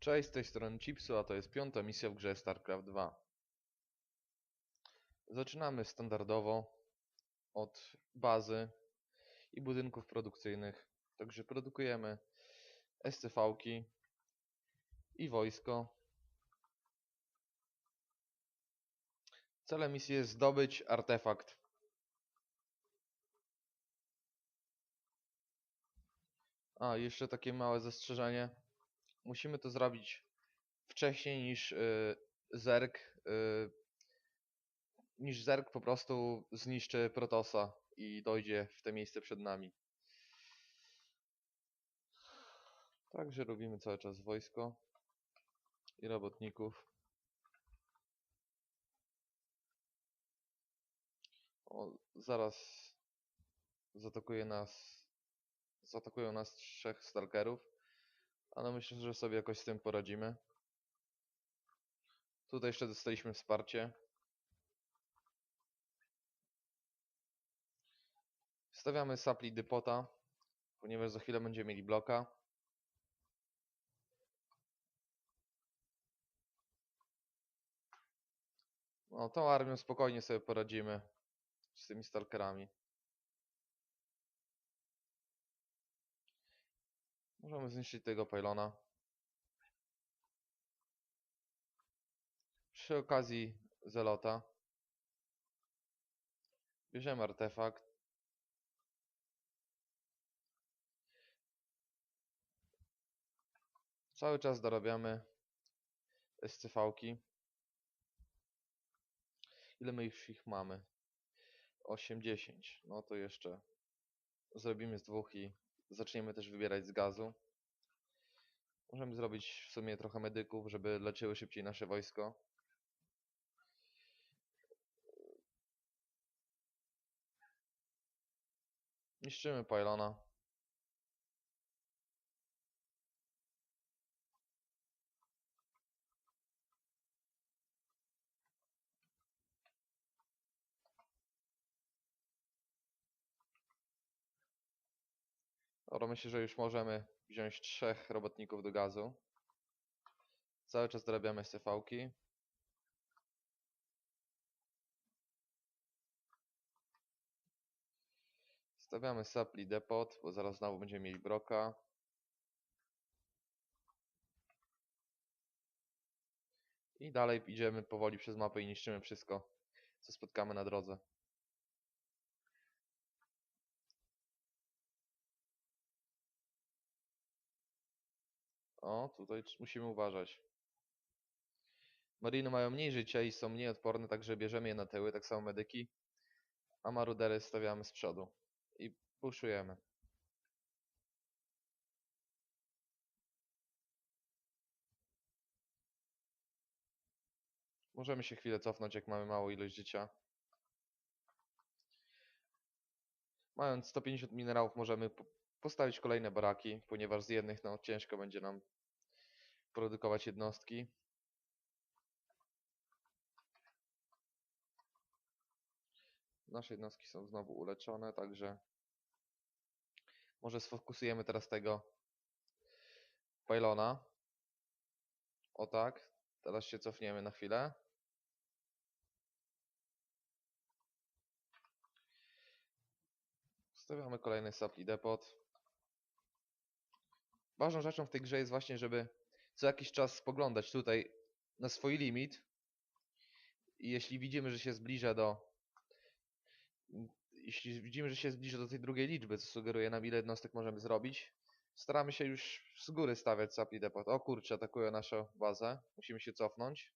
Cześć, z tej strony Chipsu, a to jest piąta misja w grze StarCraft 2. Zaczynamy standardowo od bazy i budynków produkcyjnych. Także produkujemy SCV-ki i wojsko. Celem misji jest zdobyć artefakt. A, jeszcze takie małe zastrzeżenie. Musimy to zrobić wcześniej niż y, Zerg y, niż Zerg po prostu zniszczy Protosa i dojdzie w te miejsce przed nami. Także robimy cały czas wojsko i robotników. O, zaraz zaatakuje nas zaatakują nas trzech stalkerów. Ale myślę, że sobie jakoś z tym poradzimy. Tutaj jeszcze dostaliśmy wsparcie. Stawiamy sapli dypota, ponieważ za chwilę będziemy mieli bloka. No, tą armią spokojnie sobie poradzimy z tymi stalkerami. Możemy zniszczyć tego pylona. Przy okazji zelota bierzemy artefakt. Cały czas dorabiamy SCV-ki. Ile my już ich mamy? 80. No to jeszcze zrobimy z dwóch i zaczniemy też wybierać z gazu. Możemy zrobić w sumie trochę medyków, żeby leczyły szybciej nasze wojsko. Niszczymy pylona. Myślę, że już możemy wziąć trzech robotników do gazu. Cały czas dorabiamy SCV-ki. Stawiamy supply depot, bo zaraz znowu będziemy mieli broka. I dalej idziemy powoli przez mapę i niszczymy wszystko, co spotkamy na drodze. O, tutaj musimy uważać. Mariny mają mniej życia i są mniej odporne, także bierzemy je na tyły, tak samo medyki. A marudery stawiamy z przodu. I puszujemy. Możemy się chwilę cofnąć, jak mamy małą ilość życia. Mając 150 minerałów możemy postawić kolejne baraki, ponieważ z jednych no, ciężko będzie nam produkować jednostki. Nasze jednostki są znowu uleczone, także może sfokusujemy teraz tego pylona. O tak. Teraz się cofniemy na chwilę. Stawiamy kolejny supply depot. Ważną rzeczą w tej grze jest właśnie, żeby co jakiś czas spoglądać tutaj na swój limit. I jeśli widzimy, że się zbliża do jeśli widzimy, że się zbliża do tej drugiej liczby, co sugeruje nam ile jednostek możemy zrobić, staramy się już z góry stawiać supply depot. O kurczę, atakują naszą bazę. Musimy się cofnąć.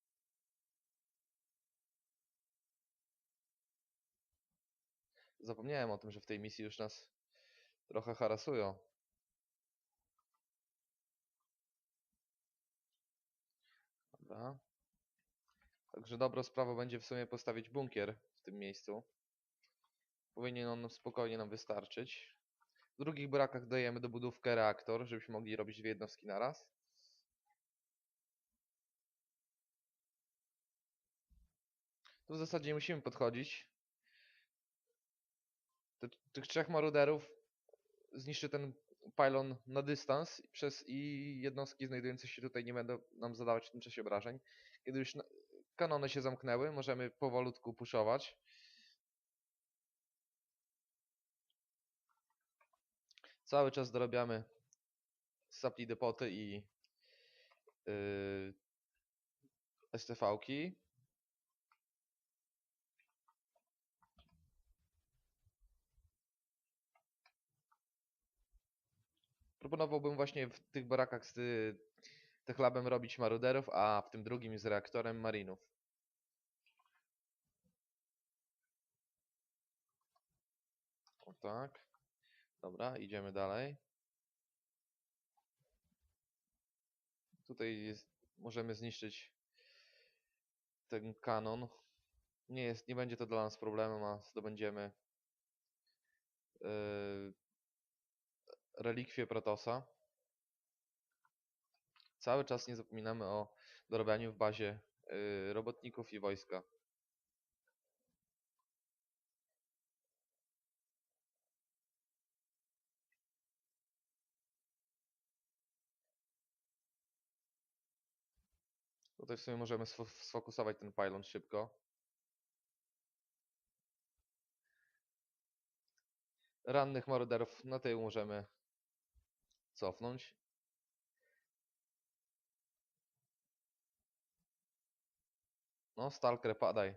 Zapomniałem o tym, że w tej misji już nas trochę harasują. Także dobrą sprawą będzie w sumie postawić bunkier w tym miejscu. Powinien on spokojnie nam wystarczyć. W drugich brakach dajemy do budówkę reaktor, żebyśmy mogli robić dwie jednostki na raz. Tu w zasadzie nie musimy podchodzić. Tych trzech maruderów zniszczy ten pylon na dystans przez i jednostki znajdujące się tutaj nie będą nam zadawać w tym czasie obrażeń. Kiedy już kanony się zamknęły, możemy powolutku puszować. Cały czas dorabiamy sapli depoty i yy, STV-ki. Proponowałbym właśnie w tych barakach z y, Techlabem robić maruderów, a w tym drugim z reaktorem marinów. O tak. Dobra, idziemy dalej. Tutaj jest, możemy zniszczyć ten kanon. Nie jest, nie będzie to dla nas problemem, a zdobędziemy yy, relikwie Protosa. Cały czas nie zapominamy o dorabianiu w bazie yy, robotników i wojska. Tutaj w sumie możemy sfo- sfokusować ten pylon szybko. Rannych maruderów na tył możemy cofnąć. No, Stalker, padaj.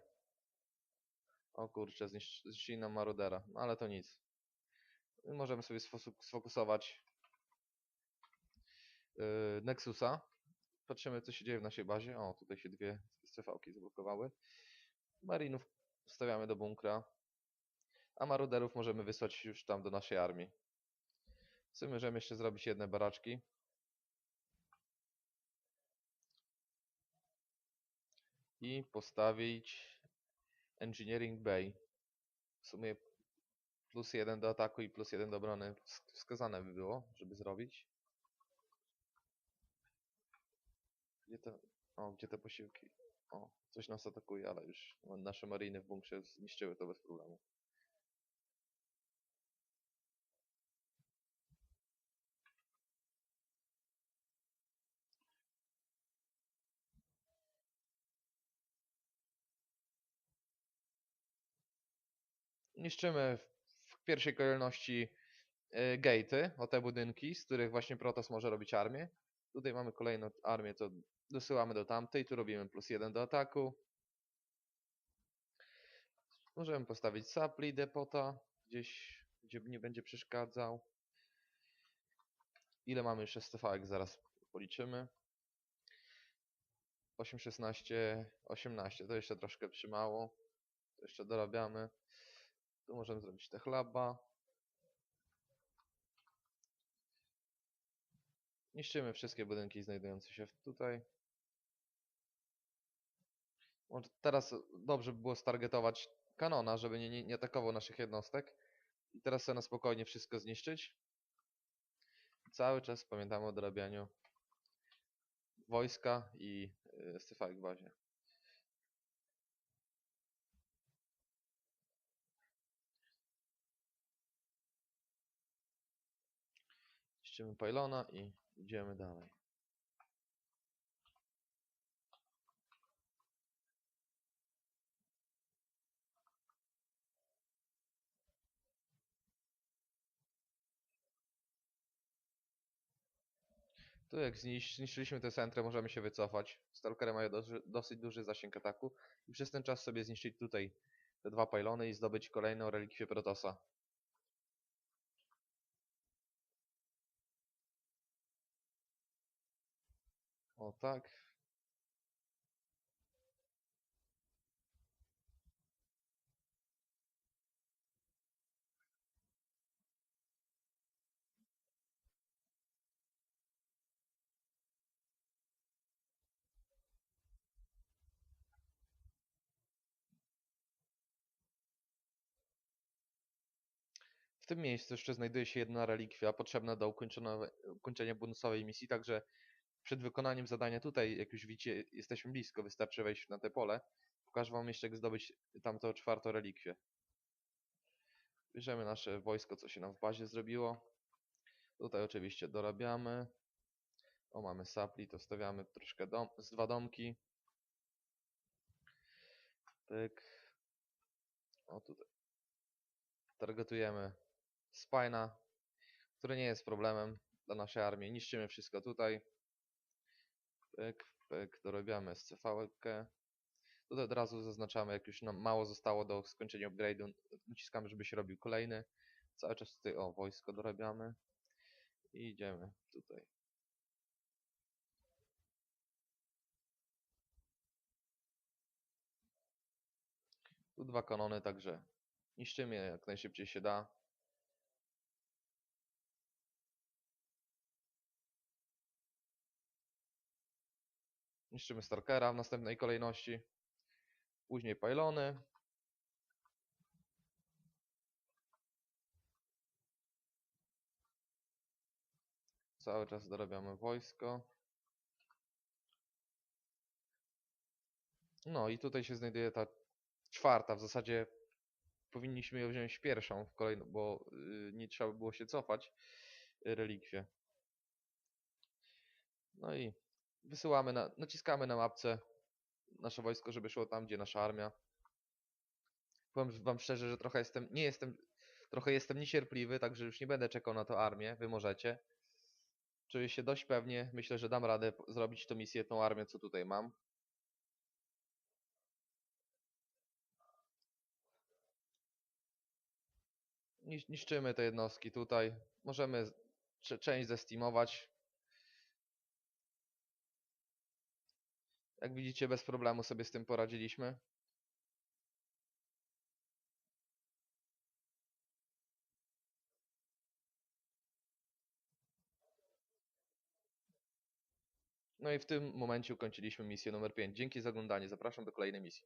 O kurczę, zniszcz- zniszczyli nam marudera, no ale to nic. Możemy sobie sfokusować yy, Nexusa. Patrzymy, co się dzieje w naszej bazie. O, tutaj się dwie CV-ki zablokowały. Marinów stawiamy do bunkra. A maruderów możemy wysłać już tam do naszej armii. Sumie możemy jeszcze zrobić jedne baraczki. I postawić Engineering Bay. W sumie plus jeden do ataku i plus jeden do obrony wsk- wskazane by było, żeby zrobić. Gdzie te, o, gdzie te posiłki? O, coś nas atakuje, ale już nasze mariny w bunkrze zniszczyły to bez problemu. Niszczymy w- pierwszej kolejności y, gate'y, o te budynki, z których właśnie Protoss może robić armię. Tutaj mamy kolejną armię, to dosyłamy do tamtej, tu robimy plus jeden do ataku. Możemy postawić supply depota gdzieś, gdzie nie będzie przeszkadzał. Ile mamy już STV-ek? Zaraz policzymy. 8, 16, 18. To jeszcze troszkę przymało. To jeszcze dorabiamy. Tu możemy zrobić techlaba. Niszczymy wszystkie budynki znajdujące się tutaj. Może teraz dobrze by było stargetować kanona, żeby nie, nie, nie atakował naszych jednostek. I teraz sobie na spokojnie wszystko zniszczyć. Cały czas pamiętamy o dorabianiu wojska i y, STV w bazie. Niszczymy pylona i idziemy dalej. Tu jak zniszcz, zniszczyliśmy te centrum, możemy się wycofać. Stalkery mają dosyć duży zasięg ataku i przez ten czas sobie zniszczyć tutaj te dwa pylony i zdobyć kolejną relikwię Protosa. O tak. W tym miejscu jeszcze znajduje się jedna relikwia potrzebna do ukończenia bonusowej misji, także przed wykonaniem zadania tutaj, jak już widzicie, jesteśmy blisko, wystarczy wejść na te pole. Pokażę wam jeszcze jak zdobyć tamtą czwartą relikwię. Bierzemy nasze wojsko, co się nam w bazie zrobiło. Tutaj oczywiście dorabiamy. O, mamy sapli, to stawiamy troszkę dom z dwa domki. Pyk. O, tutaj. Targetujemy spina, który nie jest problemem dla naszej armii. Niszczymy wszystko tutaj. Pyk, pyk, dorabiamy SCV-kę. Tutaj od razu zaznaczamy, jak już nam mało zostało do skończenia upgrade'u, naciskamy, żeby się robił kolejny. Cały czas tutaj, o, wojsko dorabiamy. I idziemy tutaj. Tu dwa kanony, także niszczymy jak najszybciej się da. Niszczymy Starkera w następnej kolejności. Później pylony. Cały czas dorabiamy wojsko. No i tutaj się znajduje ta czwarta. W zasadzie powinniśmy ją wziąć pierwszą w kolejną, bo y, nie trzeba było się cofać. y, Relikwie. No i wysyłamy, na, naciskamy na mapce nasze wojsko, żeby szło tam, gdzie nasza armia. Powiem wam szczerze, że trochę jestem, nie jestem, trochę jestem niecierpliwy, także już nie będę czekał na to armię, wy możecie. Czuję się dość pewnie, myślę, że dam radę zrobić tą misję, tą armię, co tutaj mam. Nisz- Niszczymy te jednostki tutaj. Możemy część zestimować. Jak widzicie, bez problemu sobie z tym poradziliśmy. No i w tym momencie ukończyliśmy misję numer 5. Dzięki za oglądanie. Zapraszam do kolejnej misji.